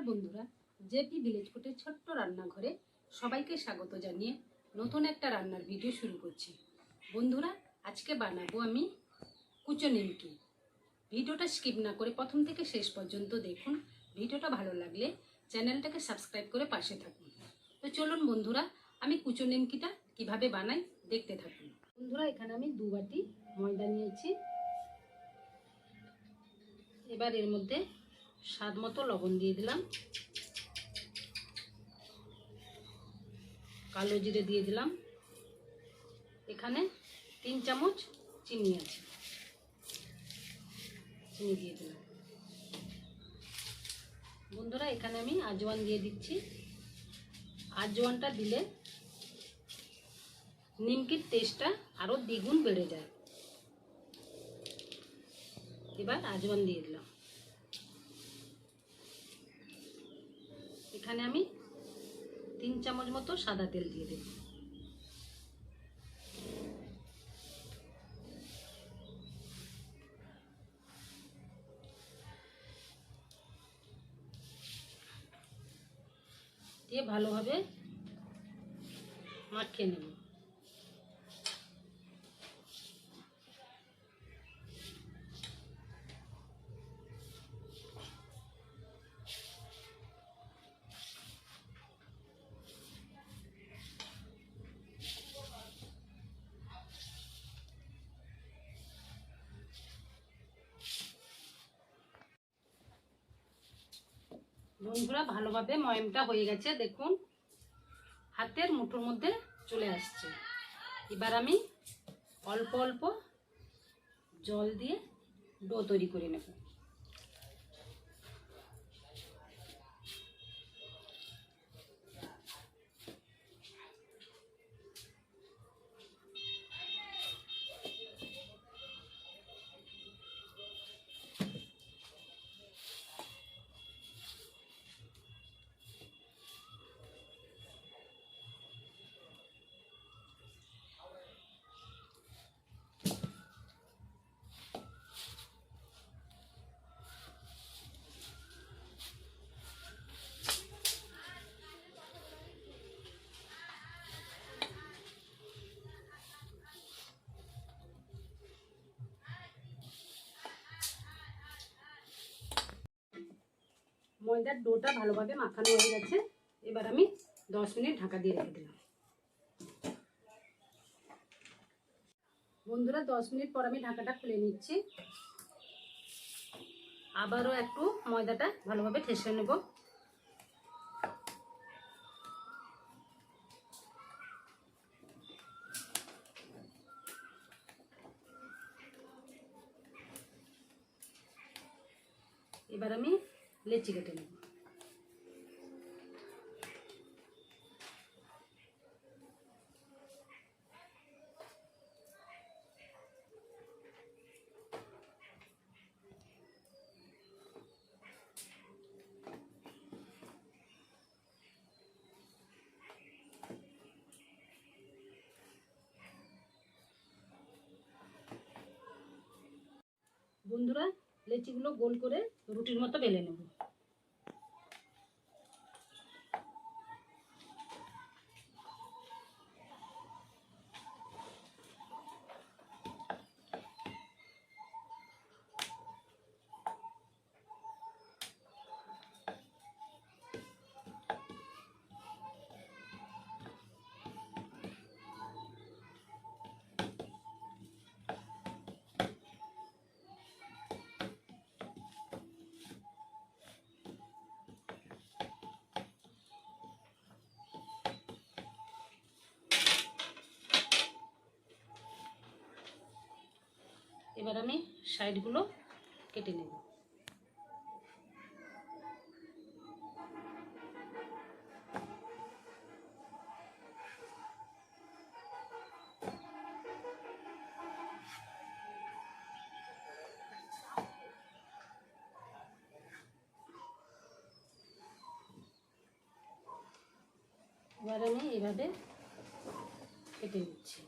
নমস্কার বন্ধুরা, JP village ফুটের ছোট্ট রান্নাঘরে সবাইকে স্বাগত জানিয়ে নতুন একটা রান্নার ভিডিও শুরু করছি। বন্ধুরা, আজকে বানাবো আমি কুচো নিমকি। ভিডিওটা স্কিপ না করে প্রথম থেকে শেষ পর্যন্ত দেখুন। ভিডিওটা ভালো লাগলে চ্যানেলটাকে সাবস্ক্রাইব করে পাশে থাকুন। তো চলুন বন্ধুরা, আমি কুচো নিমকিটা কীভাবে বানাই দেখতে থাকুন। বন্ধুরা, এখানে আমি দু বাটি ময়দা নিয়েছি। এবার এর মধ্যে স্বাদ মতো লবণ দিয়ে দিলাম। কালো জিরে দিয়ে দিলাম। এখানে তিন চামচ চিনি আছে। চিনি দিয়ে দিলাম। বন্ধুরা, এখানে আমি আজওয়ান দিয়ে দিচ্ছি। আজওয়ানটা দিলে নিমকির টেস্টটা আরও দ্বিগুণ বেড়ে যায়। এবার আজওয়ান দিয়ে দিলাম। এখানে আমি তিন চামচ মতো সাদা তেল দিয়ে দেব। দিয়ে ভালোভাবে মাখিয়ে নেব। বন্ধুরা ভালোভাবে ময়মটা হয়ে গেছে, দেখুন। হাতের মুঠোর মধ্যে চলে আসছে। এবার আমি অল্প অল্প জল দিয়ে ডো তৈরি করে নেব। ময়দার ডোটা ভালোভাবে মাখানো হয়ে গেছে। এবার আমি দশ মিনিট ঢাকা দিয়ে রেখে দিলাম। বন্ধুরা, দশ মিনিট পর আমি ঢাকাটা খুলে নিচ্ছি। আবারও একটু ময়দাটা ভালোভাবে ঠেসে নেব। এবার আমি লেচি কেটে নেব। বন্ধুরা লেচিগুলো গোল করে রুটির মতো বেলে নেব। এবার আমি সাইডগুলো কেটে নেব। এবার আমি এইভাবে কেটে নিচ্ছি।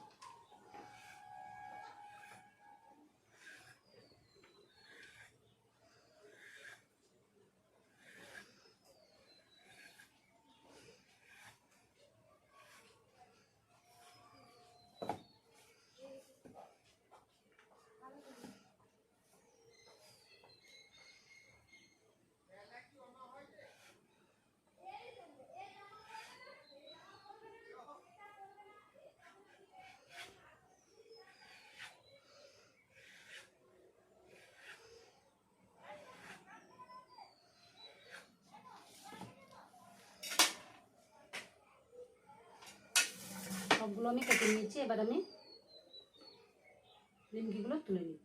আমি কেটে নিয়েছি এবার আমি নিমকিগুলো তুলে নিচ্ছি।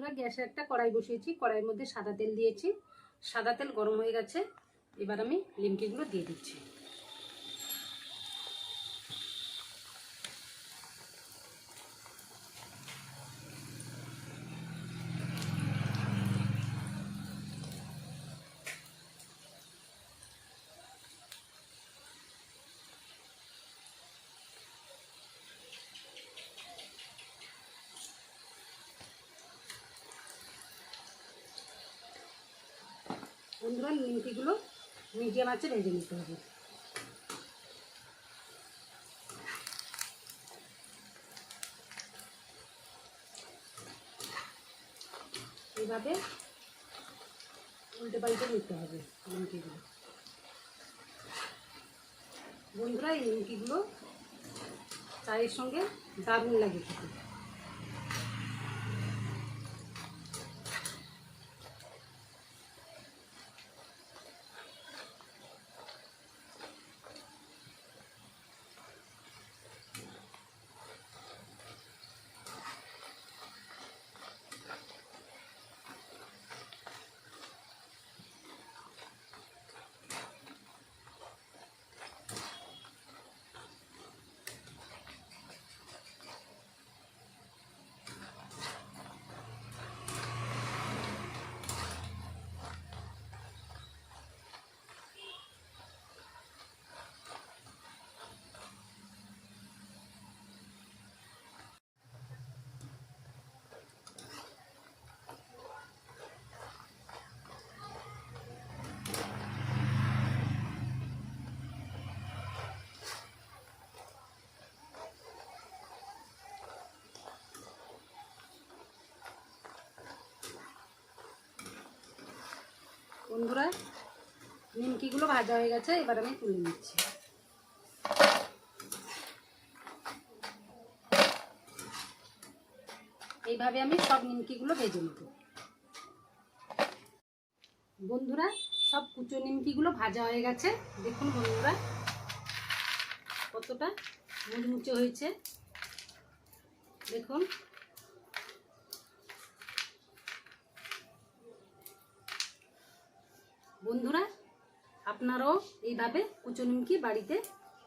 বন্ধুরা, গ্যাসে একটা কড়াই বসিয়েছি। কড়াইয়ের মধ্যে সাদা তেল দিয়েছি। সাদা তেল গরম হয়ে গেছে। এবার আমি লিমকিগুলো দিয়ে দিচ্ছি। বন্ধুরা, নিমকিগুলো মিডিয়াম আছে, ভেজে নিতে হবে। এইভাবে উল্টে পাল্টে নিতে হবে নিমকিগুলো। বন্ধুরা, এই নিমকিগুলো চায়ের সঙ্গে দারুণ লাগে খেতে। বন্ধুরা, নিমকিগুলো ভাজা হয়ে গেছে, এবার আমি তুলে নিচ্ছি। এইভাবে আমি সব নিমকিগুলো ভেজে নেব। বন্ধুরা, সব কুচো নিমকিগুলো ভাজা হয়ে গেছে। দেখুন বন্ধুরা, কতটা মুচমুচে হয়েছে। দেখুন বন্ধুরা, আপনারাও এইভাবে কুচো নিমকি বাড়িতে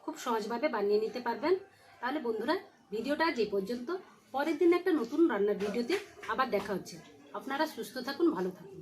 খুব সহজভাবে বানিয়ে নিতে পারবেন। তাহলে বন্ধুরা, ভিডিওটা যে পর্যন্ত। পরের দিন একটা নতুন রান্নার ভিডিওতে আবার দেখা হচ্ছে। আপনারা সুস্থ থাকুন, ভালো থাকুন।